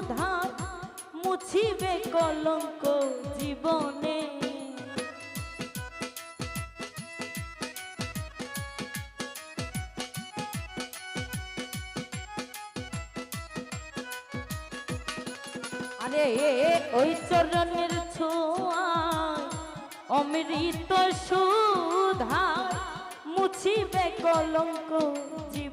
সুধার মুছিবে কলঙ্ক জীবনে। আরে ওই চরণের ছোঁয়া অমৃত সুধা মুছিবে কলঙ্ক জীবনে।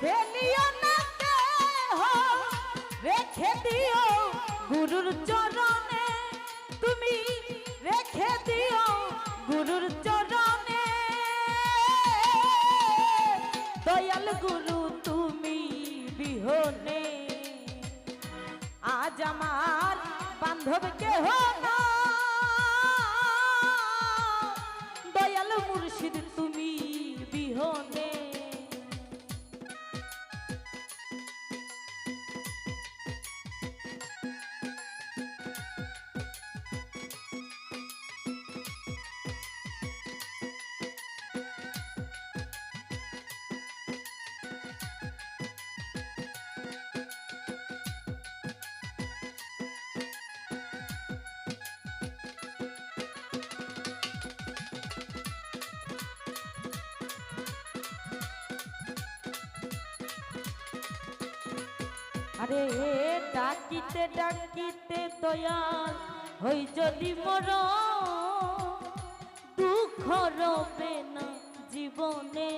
ফেলিও না কেহ। রেখে দিও গুরুর চরণে। তুমি রেখে দিও গুরুর চরণে। দয়াল গুরু, তুমি বিহনে। আজ আমার বান্ধব কেহ দয়াল মুর্শিদ তুমি আরে ডাকিতে ডাকিতে দয়াল হই যদি মর, দুঃখ রবে না জীবনে।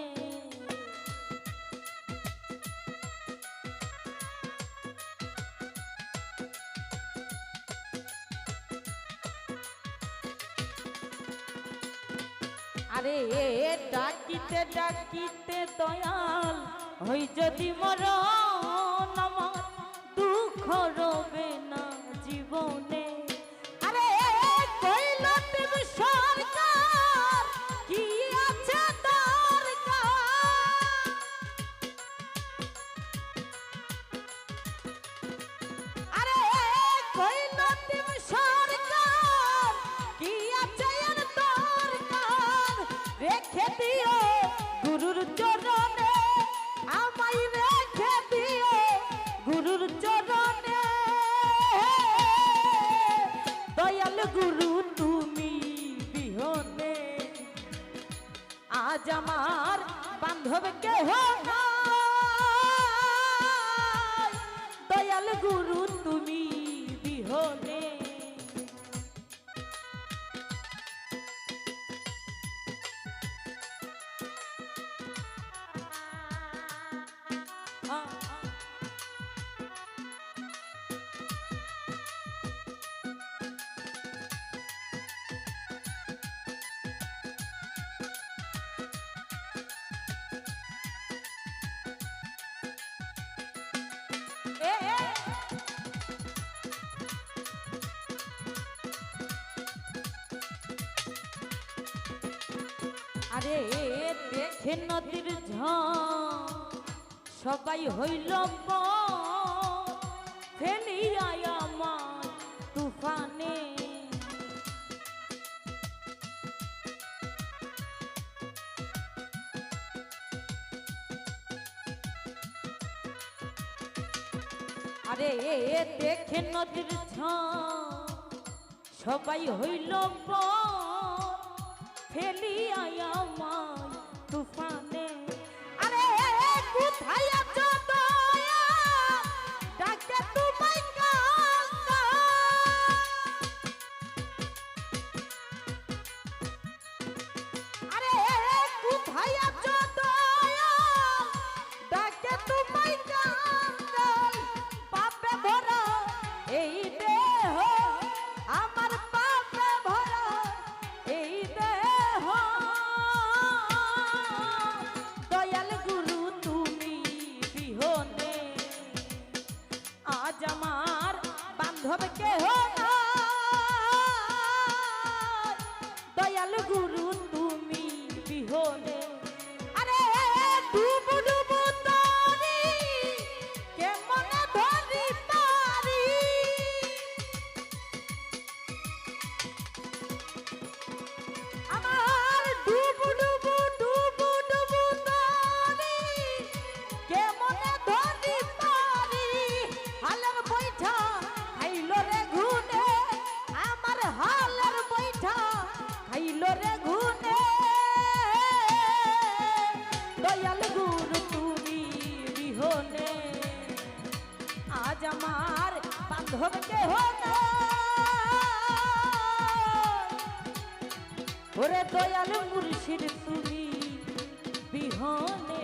আরে ডাকিতে ডাকিতে দয়াল হই যদি মর আমার দুঃখ রবে না জীবনে। আজ আমার বান্ধব হয় দয়াল গুরু আরে দেখে নদীর সবাই হইল তুফানে। আরে দেখে নদীর সবাই হইল ফেলি ওরে দয়াল মুর্শিদ তুমি বিহনে